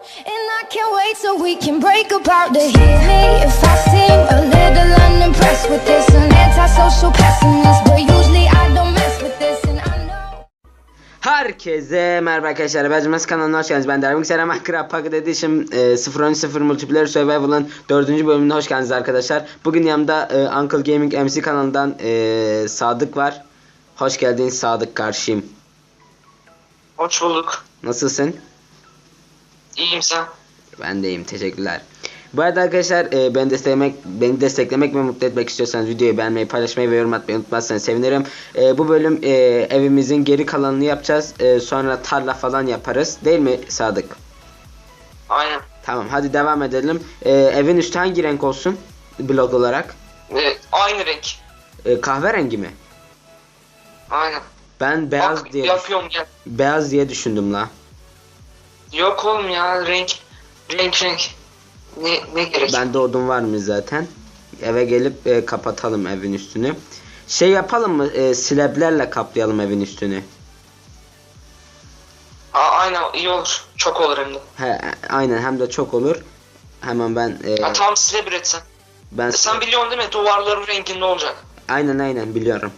And I can't wait till we can break apart to hear me if I seem a little unimpressed with this. An antisocial pessimist, but usually I don't mess with this, and I know. Herkese merhaba arkadaşlar. Becmez kanalına hoş geldiniz. Ben Dervin Selam Minecraft Pocket Edition e, 0 Multiplayer Survival'ın 4. bölümüne hoş geldiniz arkadaşlar. Bugün yanımda e, Uncle Gaming MC kanalından e, Sadık var. Hoş geldin Sadık karşıyım. Hoş bulduk. Nasılsın? İyiyim sen. Ben de iyiyim. Teşekkürler. Bu arada arkadaşlar e, beni desteklemek beni desteklemek ve mutlu etmek istiyorsanız videoyu beğenmeyi, paylaşmayı ve yorum atmayı unutmazsanız sevinirim. E, bu bölüm e, evimizin geri kalanını yapacağız. E, sonra tarla falan yaparız. Değil mi Sadık? Aynen. Tamam hadi devam edelim. E, evin üstü hangi renk olsun? Blok olarak. Ee, aynı renk. E, kahverengi mi? Aynen. Ben beyaz Bak diye yapıyorum gel. beyaz diye düşündüm la. Yok oğlum ya renk. Renk renk. Ne, ne gerek? Bende odun var mı zaten? Eve gelip e, kapatalım evin üstünü. Şey yapalım mı? E, slablerle kaplayalım evin üstünü. Aa, aynen iyi olur. Çok olur hem de. He, aynen hem de çok olur. Hemen ben e, Ha, tam size bir etsen. ben Sen biliyorsun değil mi? Duvarların renginde olacak. aynen aynen biliyorum.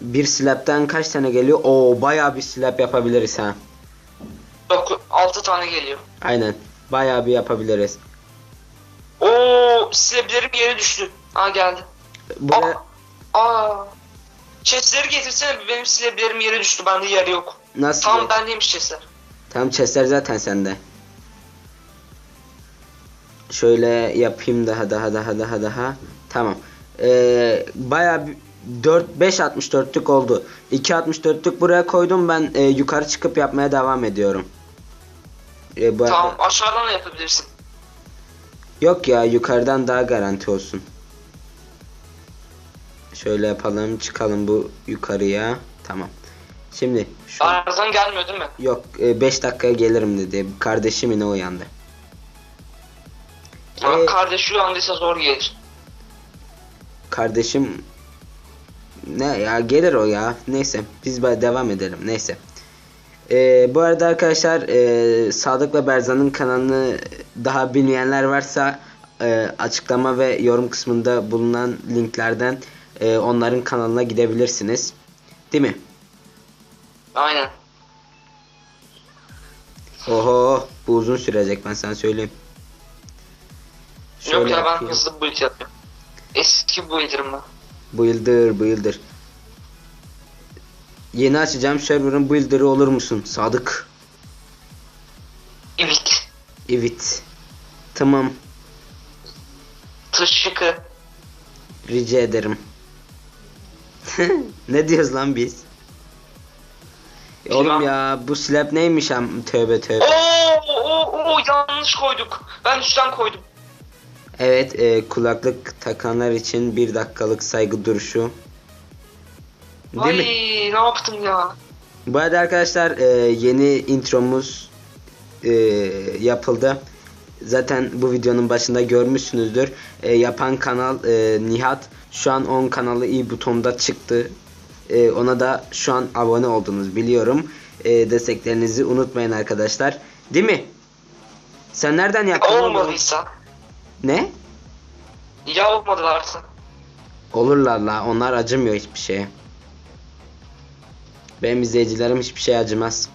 Bir slab'den kaç tane geliyor? Oo bayağı bir slab yapabiliriz ha. 6 tane geliyor. Aynen. Bayağı bir yapabiliriz. Oo sileblerim yere düştü. Aa geldi. Buraya Aa. Chestleri getirsene benim sileblerim yere düştü. Bende yer yok. nasıl? Tam bendeymiş chestler. Tam chestler zaten sende. Şöyle yapayım daha daha daha daha daha. Tamam. Ee, bayağı bir 4 5 64'lük oldu. 2 64'lük buraya koydum ben e, yukarı çıkıp yapmaya devam ediyorum. E, bu Tamam aşağıdan da yapabilirsin. Yok ya yukarıdan daha garanti olsun. Şöyle yapalım çıkalım bu yukarıya. Tamam. Şimdi şu Aradan gelmiyor değil mi? yok 5 dakikaya gelirim dedi. Kardeşim yine uyandı. Ha, Ee, kardeş uyandıysa zor gelir. Kardeşim ne ya gelir o ya. Neyse biz böyle devam edelim. Neyse. Ee, bu arada arkadaşlar e, Sadık ve Berzan'ın kanalını daha bilmeyenler varsa e, açıklama ve yorum kısmında bulunan linklerden e, onların kanalına gidebilirsiniz. Değil mi? Aynen. Oho bu uzun sürecek ben sana söyleyeyim. Yok ya ben yapayım. hızlı build yapıyorum. Eski builder'ım ben. Builder builder. Yeni açacağım server'ın builder'ı olur musun Sadık? İvik. Evet. Tamam. Tışıkı. Rica ederim. ne diyoruz lan biz? E Oğlum Bilmem. ya bu slab neymiş am tövbe tövbe. Oo, oo, oo, yanlış koyduk. Ben üstten koydum. Evet e, kulaklık takanlar için bir dakikalık saygı duruşu. Değil Ay mi? ne yaptım ya? Bu arada arkadaşlar e, yeni intromuz e, yapıldı. Zaten bu videonun başında görmüşsünüzdür. E, yapan kanal e, Nihat. Şu an 10 kanalı iyi butonda çıktı. E, ona da şu an abone oldunuz biliyorum. E, desteklerinizi unutmayın arkadaşlar. Değil mi? Sen nereden yaptın? Olmadıysa. Ne? Ya olmadılarsa. Olurlar la. Onlar acımıyor hiçbir şeye. Benim izleyicilerim hiçbir şey acımaz.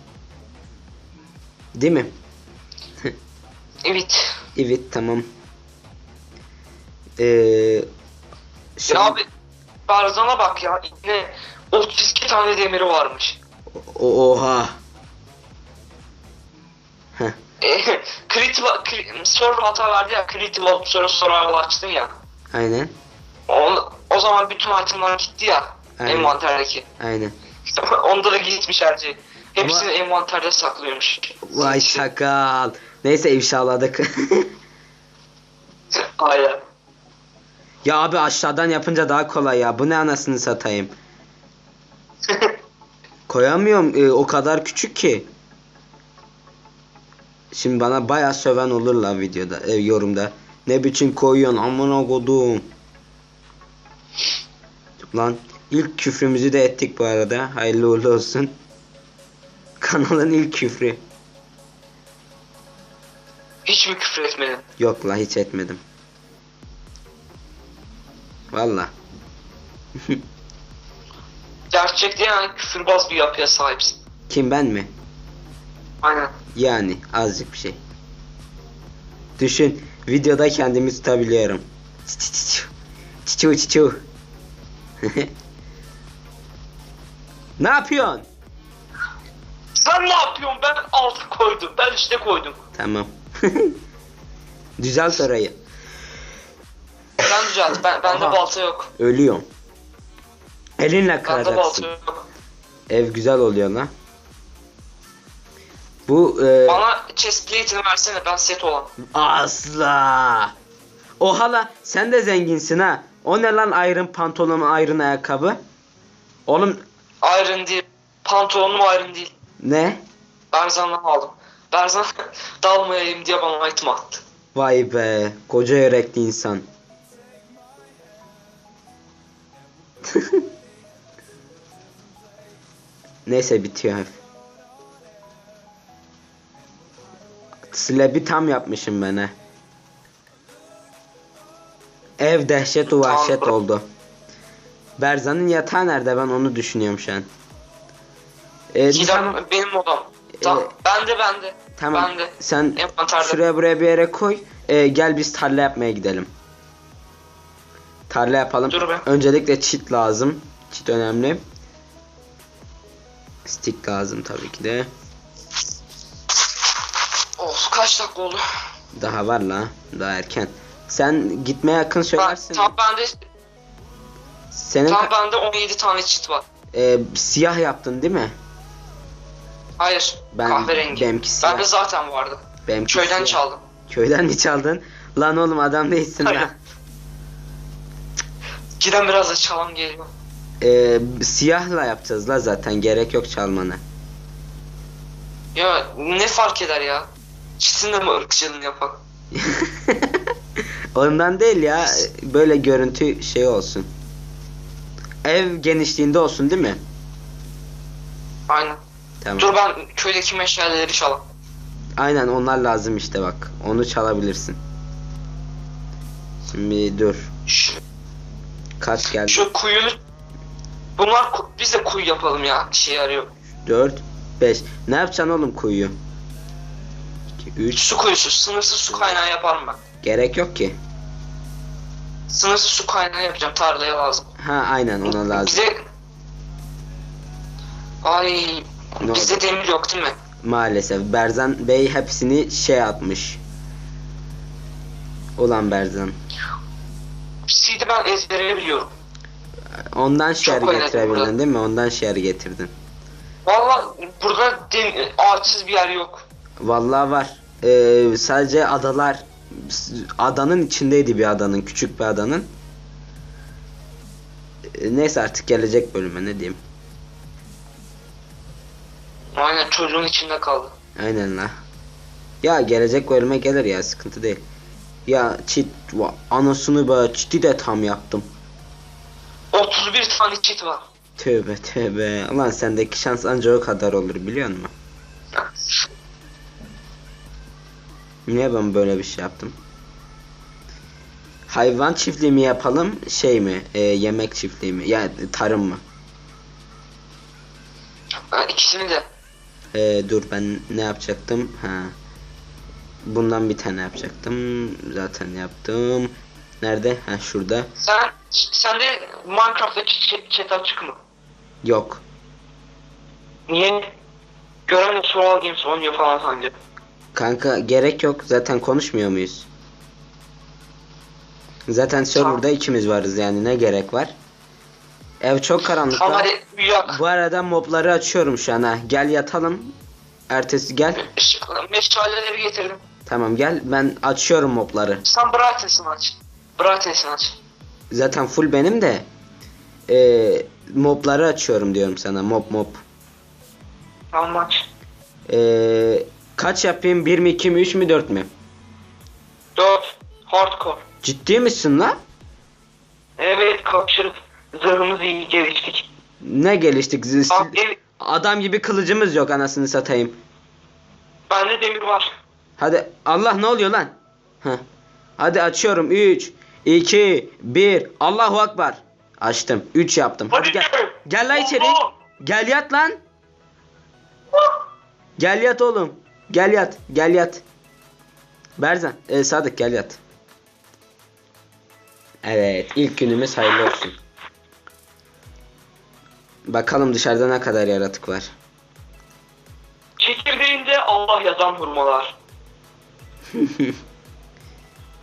Değil mi? Evet. Evet tamam. Ee, şimdi- Ya abi Barzan'a bak ya. Yine 32 tane demiri varmış. O- oha. Heh, Crit, server hata verdi ya. Crit Lob soru soru açtın ya. aynen. On, o zaman bütün itemler gitti ya. Aynen. Envanterdeki. Aynen. Onda da gitmiş her şey. Hepsini envanterde saklıyormuş. Vay sakal. Neyse ifşaladık. Aynen. ya abi aşağıdan yapınca daha kolay ya. Bu ne anasını satayım. Koyamıyorum. Ee, o kadar küçük ki. Şimdi bana bayağı söven olurlar videoda, e, yorumda. Ne biçim koyuyorsun amına kodum. Lan ilk küfrümüzü de ettik bu arada. Hayırlı uğurlu olsun. Kanalın ilk küfrü. Hiç mi küfür etmedin? Yok la hiç etmedim. Valla. Gerçekten yani küfürbaz bir yapıya sahipsin. Kim ben mi? Aynen. Yani azıcık bir şey. Düşün videoda kendimi tutabiliyorum. Çiçu çiçu. ne yapıyorsun? Sen ne yapıyorsun? Ben altı koydum. Ben üstte koydum. Tamam. Düzelt orayı. Sen düzelt. Ben, bende Aha. balta yok. Ölüyorum. Elinle Bende kıracaksın. balta yok. Ev güzel oluyor lan. Bu e, Bana chest plate'ini versene ben set olan. asla. Oha la sen de zenginsin ha. O ne lan ayrın pantolon ayrın ayakkabı? Oğlum Iron değil. Pantolonum iron değil. ne? Berzan'dan aldım. Berzan dalmayayım diye bana item attı. Vay be koca yürekli insan. Neyse bitiyor. Slab'i tam yapmışım ben he. Ev dehşet u vahşet oldu. Berzan'ın yatağı nerede ben onu düşünüyorum şu an. Ee, Gidem benim odam. Tamam. Ee, bende bende. tamam. Bende. sen Envanterde. şuraya buraya bir yere koy. Ee, gel biz tarla yapmaya gidelim. Tarla yapalım. Dur be. Öncelikle çit lazım. Çit önemli. Stick lazım tabii ki de. Kaç dakika oldu? Daha var la. Daha erken. Sen gitmeye yakın söylersin. tam bende Senin tam bende 17 tane çit var. e, siyah yaptın değil mi? Hayır. Ben- kahverengi. benimki siyah. Bende zaten vardı. Benimki Köyden siyah. çaldım. Köyden mi çaldın? Lan oğlum adam değilsin Hayır. la. Giden biraz da çalan geliyor. E, siyahla yapacağız la zaten. Gerek yok çalmana. Ya ne fark eder ya? Çitin de mi ırkçılığını yapak? Ondan değil ya. Böyle görüntü şey olsun. Ev genişliğinde olsun değil mi? Aynen. Tamam. Dur ben köydeki meşaleleri çalam. Aynen onlar lazım işte bak. Onu çalabilirsin. Şimdi dur. Şu, Kaç geldi? şu kuyunu... Bunlar ku- biz de kuyu yapalım ya. İşe yarıyor. 4 5. Ne yapacaksın oğlum kuyuyu? 2 3 Su kuyusu. Sınırsız su kaynağı yaparım ben. gerek yok ki. Sınırsız su kaynağı yapacağım. Tarlaya lazım. Ha aynen ona lazım. Bize... Ay... Ne Bizde demir yok değil mi? Maalesef Berzan Bey hepsini şey atmış. Ulan Berzan. Seed'i ben ezbere biliyorum. Ondan şer getirebildin değil mi? Ondan şer getirdin. Valla burada ağaçsız bir yer yok. Vallahi var. Ee, sadece adalar adanın içindeydi bir adanın küçük bir adanın. Ee, Neyse artık gelecek bölüme ne diyeyim. Aynen çocuğun içinde kaldı. Aynen la. Ya gelecek bölüme gelir ya sıkıntı değil. Ya çit anasını be çiti de tam yaptım. 31 tane çit var. Tövbe tövbe. Ulan sendeki şans ancak o kadar olur biliyor musun? Niye ben böyle bir şey yaptım? Hayvan çiftliği mi yapalım şey mi e, yemek çiftliği mi yani tarım mı? Ha, ikisini de. E, dur ben ne yapacaktım? Ha. Bundan bir tane yapacaktım. Zaten yaptım. Nerede? Ha şurada. Sen sende Minecraft'ta chat, açık mı? Yok. Niye? Gören de Survival Games oynuyor falan sanki. Kanka gerek yok. Zaten konuşmuyor muyuz? Zaten serverda ikimiz varız yani ne gerek var? Ev çok karanlık. Ama lan. hadi uyak. Bu arada mobları açıyorum şu an ha. Gel yatalım. Ertesi gel. Meşaleleri getirdim. Tamam gel. Ben açıyorum mobları. Sen Brightness'ını aç. Brightness'ını aç. Zaten full benim de. Ee, mobları açıyorum diyorum sana. Mob mob. Tamam aç. Ee, kaç yapayım? 1 mi 2 mi 3 mü 4 mü? 4. Hardcore. Ciddi misin la? Evet kapışırıp zırhımızı iyi geliştik. Ne geliştik? Ev, Adam gibi kılıcımız yok anasını satayım. bende demir var. Hadi Allah ne oluyor lan? Heh. Hadi açıyorum. 3 2 1 Allahu Akbar. Açtım. 3 yaptım. Hadi, Hadi gel. gel. Gel lan içeri. Allah. Gel yat lan. Gel yat oğlum. Gel yat. Gel yat. Berzan. E, Sadık gel yat. Evet. ilk günümüz hayırlı olsun. Bakalım dışarıda ne kadar yaratık var. Çekirdeğinde Allah yazan hurmalar.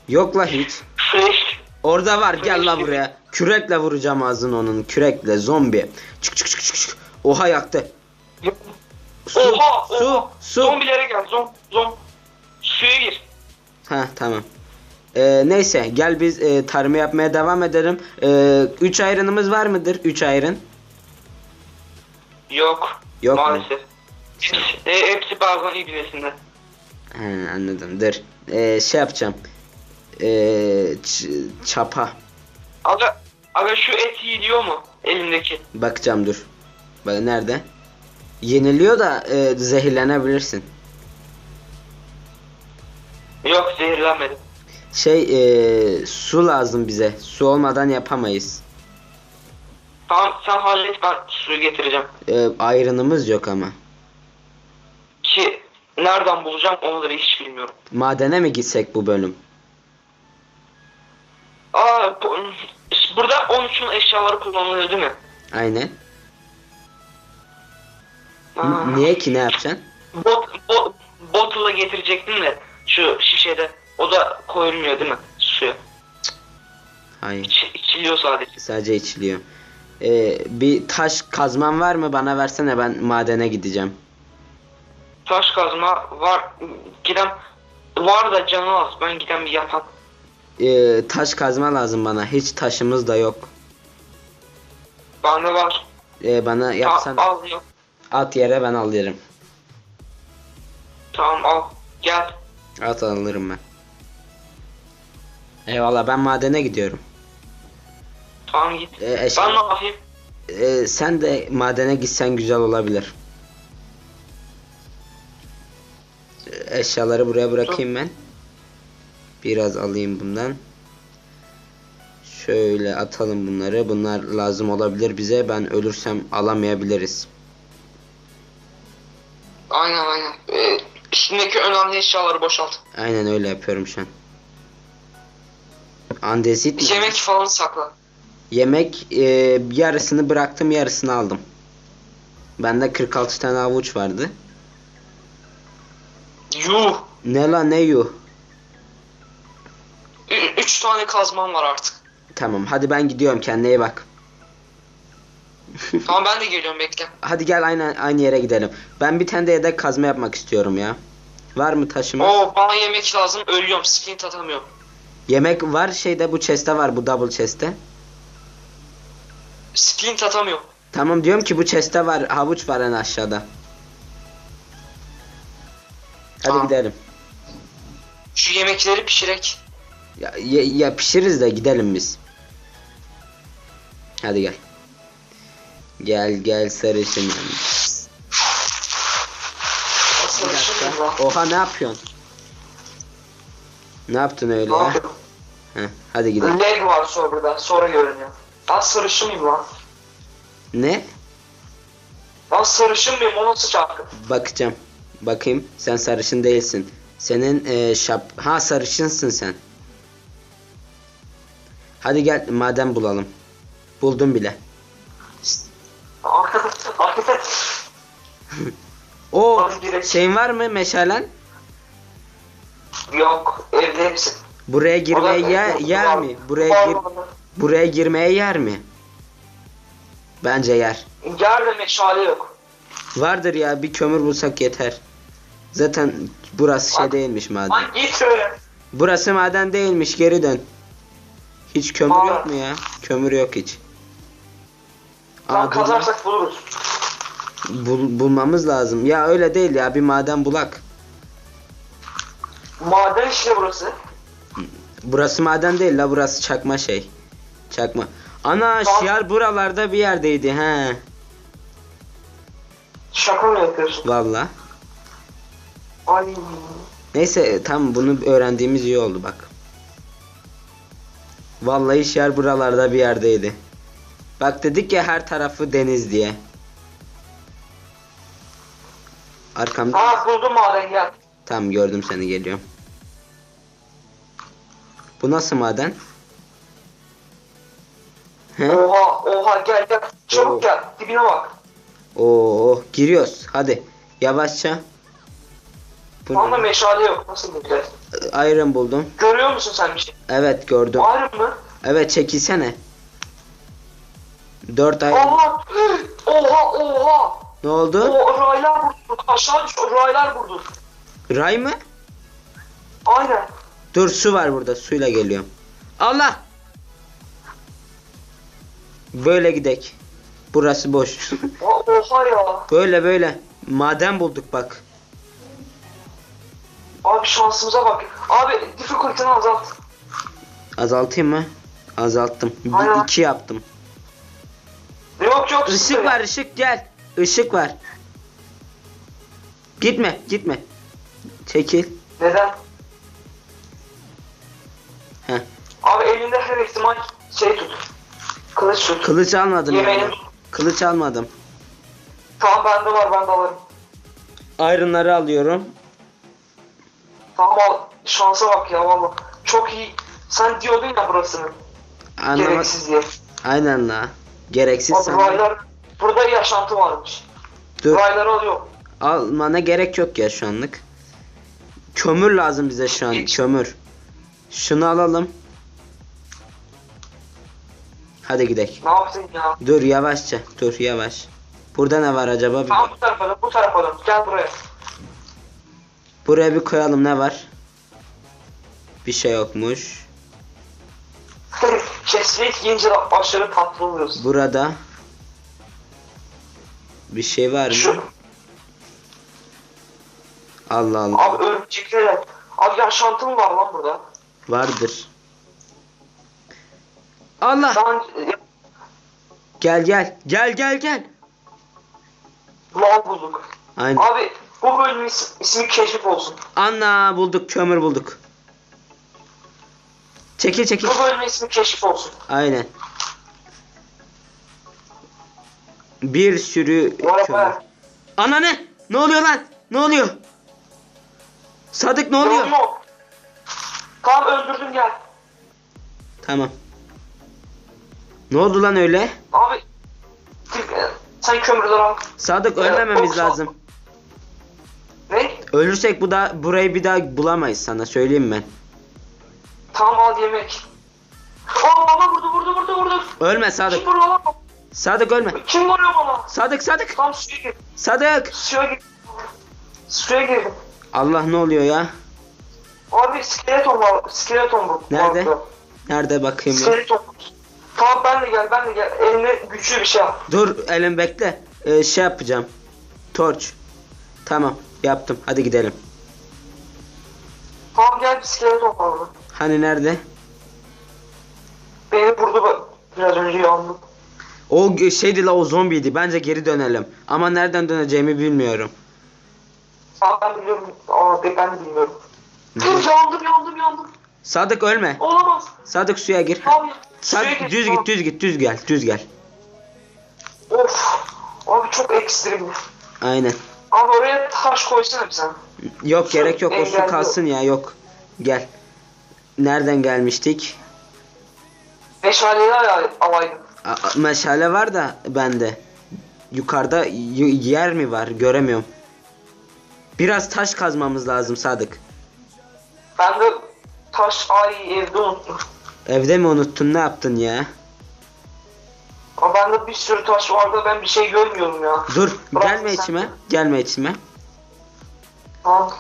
Yok la hiç. Orada var gel la buraya. Kürekle vuracağım ağzını onun. Kürekle zombi. Çık çık çık çık. Oha yaktı. Su, oha, su, oha. su. Zombilere gel. Zom, zom. Suya gir. Ha tamam. Ee, neyse gel biz e, tarımı yapmaya devam edelim. 3 ayrınımız var mıdır? 3 ayrın. Yok. Yok mu? Maalesef. Hepsi, e, hepsi bazen ibnesinde. He, anladım. Dur. Ee, şey yapacağım. Ee, çapa. Aga, aga şu et yiyiliyor mu? Elimdeki. Bakacağım dur. Bak nerede? Yeniliyor da e, zehirlenebilirsin. Yok zehirlenmedim. Şey e, su lazım bize. Su olmadan yapamayız. Tamam sen hallet ben suyu getireceğim. E, ayrınımız yok ama. Ki nereden bulacağım onu da hiç bilmiyorum. Madene mi gitsek bu bölüm? Aa bu- burada 13'ün eşyaları kullanılıyor değil mi? Aynen. Aa, N- niye ki ne yapacaksın? Bot, bot, bottle'ı getirecektim de şu şişede. O da koyulmuyor değil mi? Suya. Hayır. İç, içiliyor sadece. Sadece içiliyor. E, bir taş kazman var mı? Bana versene ben madene gideceğim. Taş kazma var. Giden var da canı az. Ben giden bir yapan. E, taş kazma lazım bana. Hiç taşımız da yok. Bende var. E, bana Al, yapsana. al yok. At yere ben alırım. Tamam al. Gel. At alırım ben. Eyvallah ben madene gidiyorum. Tamam git. E, eşya- Ben ne yapayım? e, sen de madene gitsen güzel olabilir. Eşyaları buraya bırakayım ben. Biraz alayım bundan. Şöyle atalım bunları. Bunlar lazım olabilir bize. Ben ölürsem alamayabiliriz. Aynen aynen. Ee, üstündeki önemli eşyaları boşalt. Aynen öyle yapıyorum şu an. Andezit mi? Yemek falan sakla. Yemek e, yarısını bıraktım yarısını aldım. Bende 46 tane avuç vardı. Yuh. Ne la ne yuh. Ü- üç tane kazmam var artık. Tamam hadi ben gidiyorum kendine iyi bak. Tamam ben de geliyorum bekle. Hadi gel aynı aynı yere gidelim. Ben bir tane de yedek kazma yapmak istiyorum ya. Var mı taşıma? Oo bana yemek lazım. Ölüyorum. Splint atamıyorum. Yemek var şeyde bu chest'te var bu double chest'te. Splint atamıyorum. Tamam diyorum ki bu chest'te var havuç var en aşağıda. Hadi Tamam. gidelim. Şu yemekleri pişirek. Ya, ya, ya pişiririz de gidelim biz. Hadi gel. Gel gel sarışın. Bir dakika. Oha ne yapıyorsun? Ne yaptın öyle Ne ya? Heh, hadi gidelim. Leg var sonra burada. Sonra görünüyor. Ben sarışın mıyım lan? Ne? Ben sarışın mıyım? O nasıl şarkı? Bakacağım. Bakayım. Sen sarışın değilsin. Senin e, şap... Ha sarışınsın sen. Hadi gel maden bulalım. Buldum bile. O şeyin var mı meşalen? Yok. Evde hepsi. Buraya girmeye yer, yer mi? Buraya gir, buraya girmeye yer mi? Bence yer. Yer de meşale yok. Vardır ya bir kömür bulsak yeter. Zaten burası şey değilmiş maden. Lan git şöyle. Burası maden değilmiş geri dön. Hiç kömür Aa. yok mu ya? Kömür yok hiç. Lan Aa, kazarsak buluruz. Bul- bulmamız lazım. Ya öyle değil ya bir maden bulak. Maden işte burası. Burası maden değil la burası çakma şey. Çakma. Ana Tamam. şiar buralarda bir yerdeydi he. Şaka mı yapıyorsun? Valla. Ay. Neyse tam bunu öğrendiğimiz iyi oldu bak. Vallahi yer buralarda bir yerdeydi. Bak dedik ya her tarafı deniz diye. Arkamda. Aa buldum maden gel. Tamam gördüm seni geliyorum. Bu nasıl maden? He? Oha oha gel gel. Çabuk Oo. gel. Dibine bak. Oo giriyoruz. Hadi yavaşça. Bu ne? meşale yok. Nasıl bulacağız? Iron buldum. Görüyor musun sen bir şey? Evet gördüm. Ayrım mı? Evet çekilsene. 4 ay. Oha! Oha oha! Ne oldu? O raylar vurdu. Aşağı düş. Raylar vurdu. Ray mı? Aynen. Dur su var burada. Suyla geliyorum. Allah! Böyle gidek. Burası boş. Oha ya. böyle böyle. Maden bulduk bak. Abi şansımıza bak. Abi difficulty'ni azalt. Azaltayım mı? Azalttım. Aynen. 2 yaptım. Yok yok. Işık var ışık gel. Işık var. Gitme gitme. Çekil. Neden? Heh. Abi elinde her ihtimal şey tut. Kılıç tut. Kılıç almadım Yemeğini yani. Kılıç almadım. Tamam bende var ben de alırım. Iron'ları alıyorum. Tamam al. Şansa bak ya valla. Çok iyi. Sen diyordun ya burasını. Anlama... Gereksiz diye. Aynen la. Gereksiz Abi sana. raylar. Burada yaşantı varmış. Dur. Rayları alıyor. Almana gerek yok ya şu anlık. Kömür lazım bize şu an. Hiç. Kömür. Şunu alalım. Hadi gidelim. Ne yaptın ya? Dur yavaşça. Dur yavaş. Burada ne var acaba? Bir- Tamam bu tarafa dön, bu tarafa dön. Gel buraya. Buraya bir koyalım ne var? Bir şey yokmuş. De aşırı tatlı oluyorsun. Burada bir şey var mı? Şu, Allah Allah. abi örümceklere. Abi yaşantı mı var lan burada? Vardır. Allah. Lan Gel gel. Gel gel gel. lan bulduk. Aynen. Abi bu bölümün is- ismi keşif olsun. Anna bulduk kömür bulduk. Çekil çekil. Bu bölümün ismi keşif olsun. Aynen. Bir sürü kömür. Ana ne? Ne oluyor lan? Ne oluyor? Sadık ne oluyor? Tamam öldürdüm gel. Tamam. Ne oldu lan öyle? Abi sen kömürleri al. Sadık Evet, ölmememiz lazım. Ne? Ölürsek bu da burayı bir daha bulamayız sana söyleyeyim ben. Tamam al yemek. Aa bana vurdu vurdu vurdu vurdu. Ölme Sadık. Kim vuruyor lan? Sadık ölme. Kim vuruyor bana? Sadık Sadık. Tam suya girdim. Sadık. Suya girdim. Suya girdim. Allah ne oluyor ya? Abi skeleton var. Skeleton bu. Nerede? Vardı. Nerede bakayım ya? Skeleton. Tamam ben de gel ben de gel. Eline güçlü bir şey yap. Dur elim bekle. Ee, şey yapacağım. Torç. Tamam yaptım. Hadi gidelim. Tamam gel bir skeleton var. Hani nerede? Beni vurdu bak. Biraz önce yandım. O şeydi la o zombiydi. Bence geri dönelim. Ama nereden döneceğimi bilmiyorum. Ben biliyorum. Aa ben bilmiyorum. Dur yandım yandım yandım. Sadık ölme. Olamaz. Sadık suya gir. Abi suya Sadık gir. düz git düz git düz gel düz gel. Of. Abi çok ekstrem. Aynen. Abi oraya taş koysana bir sen. Yok gerek yok o su kalsın ya yok. Gel. Nereden gelmiştik? Meşaleyi al- alaydın. A- meşale var da bende. Yukarıda yer mi var göremiyorum. Biraz taş kazmamız lazım Sadık. Ben de taş ay evde unuttum. Evde mi unuttun ne yaptın ya? Ama bende bir sürü taş vardı ben bir şey görmüyorum ya. Dur Bırak gelme sen. içime. Gelme içime. Tamam.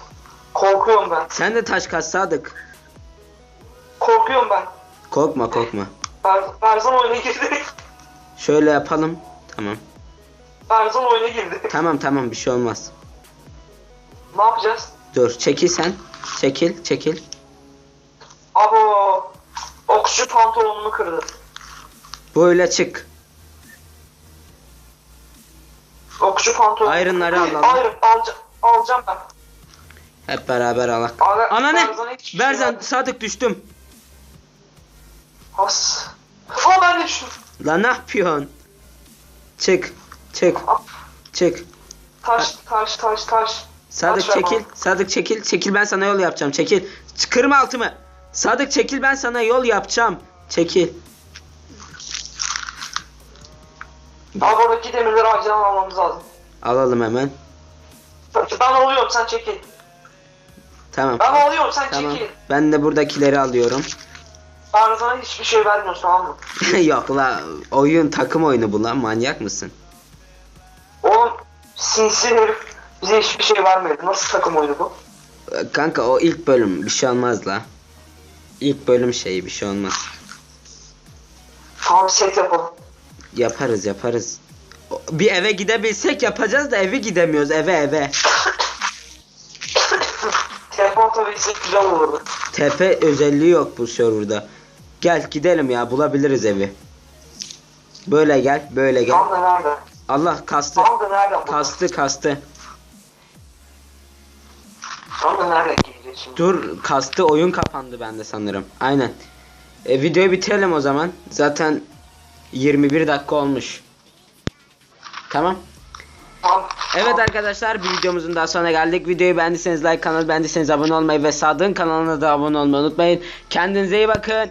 Korkuyorum ben. Sen de taş kaz Sadık. Korkuyorum ben. Korkma korkma. Ber- Berzan oyuna girdi. Şöyle yapalım. Tamam. Berzan oyuna girdi. Tamam tamam bir şey olmaz. ne yapacağız? Dur çekil sen. Çekil çekil. Abo. Okçu pantolonumu kırdı. Böyle çık. Okçu pantolonu. Iron'ları alalım. Iron alca alacağım ben. Hep beraber alak. Ana ne? Şey Berzan vermedi. Sadık düştüm. Has. Aa ben de düştüm. Lan ne yapıyorsun? Çık. Çık. Çık. Taş taş taş taş. Sadık Taş çekil. bana. Sadık çekil. Çekil ben sana yol yapacağım. Çekil. Ç- Kırma altımı. Sadık çekil ben sana yol yapacağım. Çekil. Abi oradaki demirleri acilen almamız lazım. Alalım hemen. Ben alıyorum sen çekil. Tamam. Ben alıyorum sen Tamam. çekil. Ben de buradakileri alıyorum. Ben sana hiçbir şey vermiyorsun tamam mı? Yok la oyun takım oyunu bu lan manyak mısın? Oğlum sinsi herif bize hiçbir şey vermedi. Nasıl takım oyunu bu? Ee, Kanka o ilk bölüm bir şey olmaz la. İlk bölüm şeyi bir şey olmaz. Tamam set yapalım. Yaparız yaparız. Bir eve gidebilsek yapacağız da eve gidemiyoruz eve eve. Telefon tabii güzel olurdu. Tepe özelliği yok bu serverda. Gel gidelim ya bulabiliriz evi. Böyle gel böyle gel. Da nerede? Allah kastı. Nerede? bu? Kastı kastı. Nerede şimdi? Dur kastı oyun kapandı bende sanırım. Aynen. E, videoyu bitirelim o zaman. Zaten 21 dakika olmuş. Tamam. Tamam. Evet arkadaşlar bir videomuzun daha sonuna geldik. Videoyu beğendiyseniz like kanalı beğendiyseniz abone olmayı ve Sadık'ın kanalına da abone olmayı unutmayın. Kendinize iyi bakın.